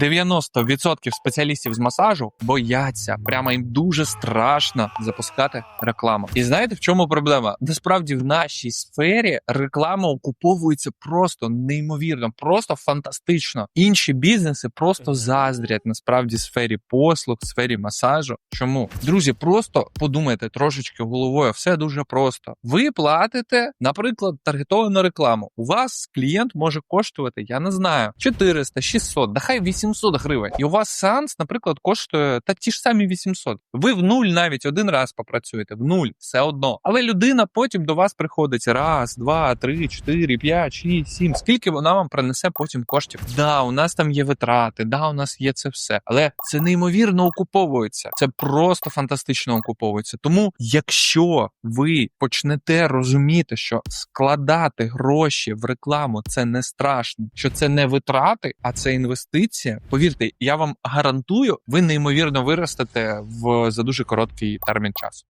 90% спеціалістів з масажу бояться, прямо їм дуже страшно запускати рекламу. І знаєте, в чому проблема? Насправді в нашій сфері реклама окуповується просто неймовірно, просто фантастично. Інші бізнеси просто заздрять насправді сфері послуг, сфері масажу. Чому друзі? Просто подумайте трошечки головою. Все дуже просто. Ви платите, наприклад, таргетовану рекламу. У вас клієнт може коштувати, я не знаю, 400, 600, да хай 800 гривень. І у вас сеанс, наприклад, коштує та ті ж самі 800. Ви в нуль навіть один раз попрацюєте, в нуль, все одно. Але людина потім до вас приходить раз, два, три, чотири, п'ять, шість, сім. Скільки вона вам принесе потім коштів? Да, у нас там є витрати, да, у нас є це все. Але це неймовірно окуповується. Це просто фантастично окуповується. Тому, якщо ви почнете розуміти, що складати гроші в рекламу це не страшно, що це не витрати, а це інвестиція. Повірте, я вам гарантую, ви неймовірно виростете в за дуже короткий термін часу.